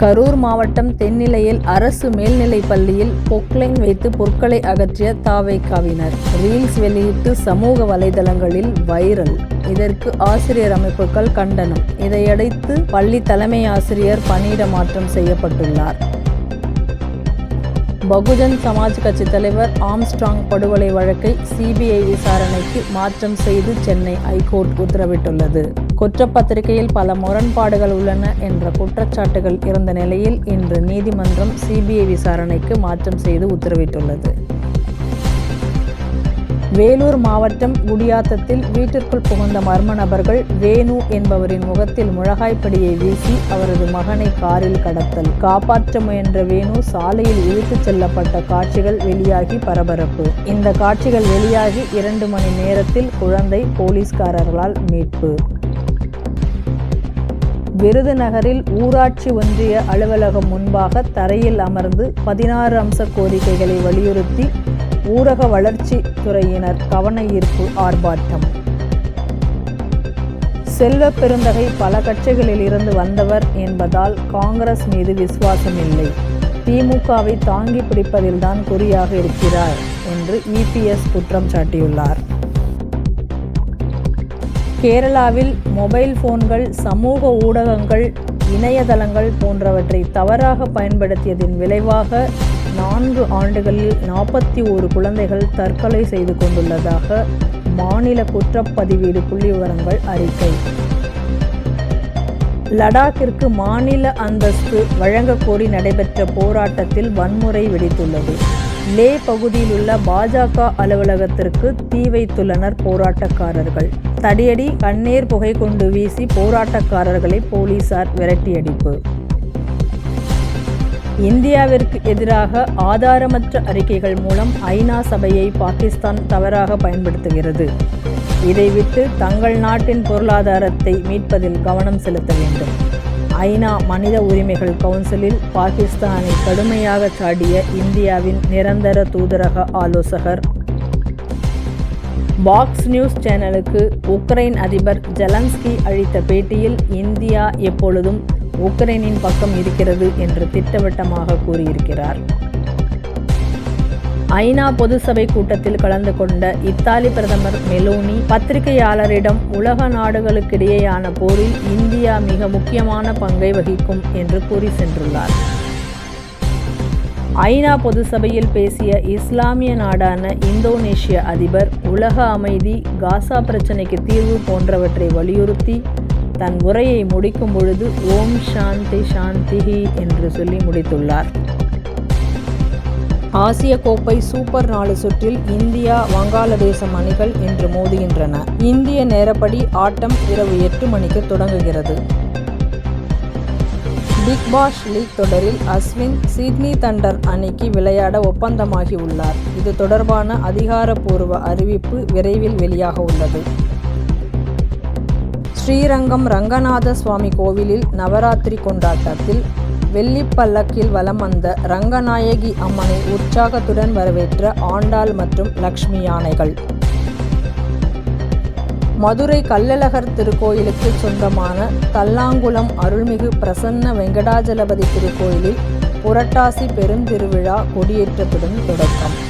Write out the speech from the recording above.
கரூர் மாவட்டம் தென்னிலையில் அரசு மேல்நிலைப் பள்ளியில் பொக்லைன் வைத்து பொருட்களை அகற்றிய தாவைக்காவினர். ரீல்ஸ் வெளியிட்டு சமூக வலைதளங்களில் வைரல். இதற்கு ஆசிரியர் அமைப்புகள் கண்டனம். இதையடுத்து பள்ளி தலைமை ஆசிரியர் பணியிட மாற்றம் செய்யப்பட்டுள்ளார். பகுஜன் சமாஜ் கட்சி தலைவர் ஆம்ஸ்ட்ராங் படுகொலை வழக்கை சிபிஐ விசாரணைக்கு மாற்றம் செய்து சென்னை ஐகோர்ட் உத்தரவிட்டுள்ளது. குற்றப்பத்திரிகையில் பல முரண்பாடுகள் உள்ளன என்ற குற்றச்சாட்டுகள் இருந்த நிலையில் இன்று நீதிமன்றம் சிபிஐ விசாரணைக்கு மாற்றம் செய்து உத்தரவிட்டுள்ளது. வேலூர் மாவட்டம் குடியாத்தத்தில் வீட்டிற்குள் புகுந்த மர்ம நபர்கள் வேணு என்பவரின் முகத்தில் முழகாய்ப்படியை வீசி அவரது மகனை காரில் கடத்தல். காப்பாற்ற முயன்ற வேணு சாலையில் இழுத்துச் செல்லப்பட்ட காட்சிகள் வெளியாகி பரபரப்பு. இந்த காட்சிகள் வெளியாகி இரண்டு மணி நேரத்தில் குழந்தை போலீஸ்காரர்களால் மீட்பு. விருதுநகரில் ஊராட்சி ஒன்றிய அலுவலகம் முன்பாக தரையில் அமர்ந்து பதினாறு அம்ச கோரிக்கைகளை வலியுறுத்தி ஊரக வளர்ச்சி துறையினர் கவன ஈர்ப்பு ஆர்ப்பாட்டம். செல்வ பெருந்தகை பல கட்சிகளில் இருந்து வந்தவர் என்பதால் காங்கிரஸ் மீது விசுவாசம் இல்லை. திமுகவை தாங்கி பிடிப்பதில்தான் குறியாக இருக்கிறார் என்று இபிஎஸ் குற்றம் சாட்டியுள்ளார். கேரளாவில் மொபைல் போன்கள் சமூக ஊடகங்கள் இணையதளங்கள் போன்றவற்றை தவறாக பயன்படுத்தியதின் விளைவாக நான்கு ஆண்டுகளில் நாற்பத்தி ஓரு குழந்தைகள் தற்கொலை செய்து கொண்டுள்ளதாக மாநில குற்றப்பதிவீடு புள்ளிவிவரங்கள் அறிக்கை. லடாக்கிற்கு மாநில அந்தஸ்து வழங்கக்கோரி நடைபெற்ற போராட்டத்தில் வன்முறை வெடித்துள்ளது. லே பகுதியில் உள்ள பாஜக அலுவலகத்திற்கு தீ வைத்துள்ளனர் போராட்டக்காரர்கள். தடியடி கண்ணீர் புகை கொண்டு வீசி போராட்டக்காரர்களை போலீசார் விரட்டியடிப்பு. இந்தியாவிற்கு எதிராக ஆதாரமற்ற அறிக்கைகள் மூலம் ஐநா சபையை பாகிஸ்தான் தவறாக பயன்படுத்துகிறது. இதைவிட்டு தங்கள் நாட்டின் பொருளாதாரத்தை மீட்பதில் கவனம் செலுத்த வேண்டும். ஐநா மனித உரிமைகள் கவுன்சிலில் பாகிஸ்தானை கடுமையாக சாடிய இந்தியாவின் நிரந்தர தூதரக ஆலோசகர். பாக்ஸ் நியூஸ் சேனலுக்கு உக்ரைன் அதிபர் ஜெலன்ஸ்கி அளித்த பேட்டியில் இந்தியா எப்பொழுதும் உக்ரைனின் பக்கம் இருக்கிறது என்று திட்டவட்டமாக கூறியிருக்கிறார். ஐநா பொதுசபை கூட்டத்தில் கலந்து கொண்ட இத்தாலி பிரதமர் மெலோனி பத்திரிகையாளரிடம் உலக நாடுகளுக்கிடையேயான போரில் இந்தியா மிக முக்கியமான பங்கை வகிக்கும் என்று கூறி சென்றுள்ளார். ஐநா பொதுசபையில் பேசிய இஸ்லாமிய நாடான இந்தோனேஷிய அதிபர் உலக அமைதி காசா பிரச்சினைக்கு தீர்வு போன்றவற்றை வலியுறுத்தி தன் உரையை முடிக்கும் பொழுது ஓம் சாந்தி சாந்திஹி என்று சொல்லி முடித்துள்ளார். ஆசிய கோப்பை சூப்பர் நாலு சுற்றில் இந்தியா வங்காளதேசம் அணிகள் இன்று மோதுகின்றன. இந்திய நேரப்படி ஆட்டம் இரவு எட்டு மணிக்கு தொடங்குகிறது. பிக் பாஷ் லீக் தொடரில் அஸ்வின் சிட்னி தண்டர் அணிக்கு விளையாட ஒப்பந்தமாகி உள்ளார். இது தொடர்பான அதிகாரப்பூர்வ அறிவிப்பு விரைவில் வெளியாக உள்ளது. ஸ்ரீரங்கம் ரங்கநாத சுவாமி கோவிலில் நவராத்திரி கொண்டாட்டத்தில் வெள்ளிப்பல்லக்கில் வலம் வந்த ரங்கநாயகி அம்மனை உற்சாகத்துடன் வரவேற்ற ஆண்டாள் மற்றும் லக்ஷ்மி யானைகள். மதுரை கள்ளழகர் திருக்கோயிலுக்கு சொந்தமான தல்லாங்குளம் அருள்மிகு பிரசன்ன வெங்கடாஜலபதி திருக்கோயிலில் புரட்டாசி பெருந்திருவிழா கொடியேற்றத்துடன் தொடக்கம்.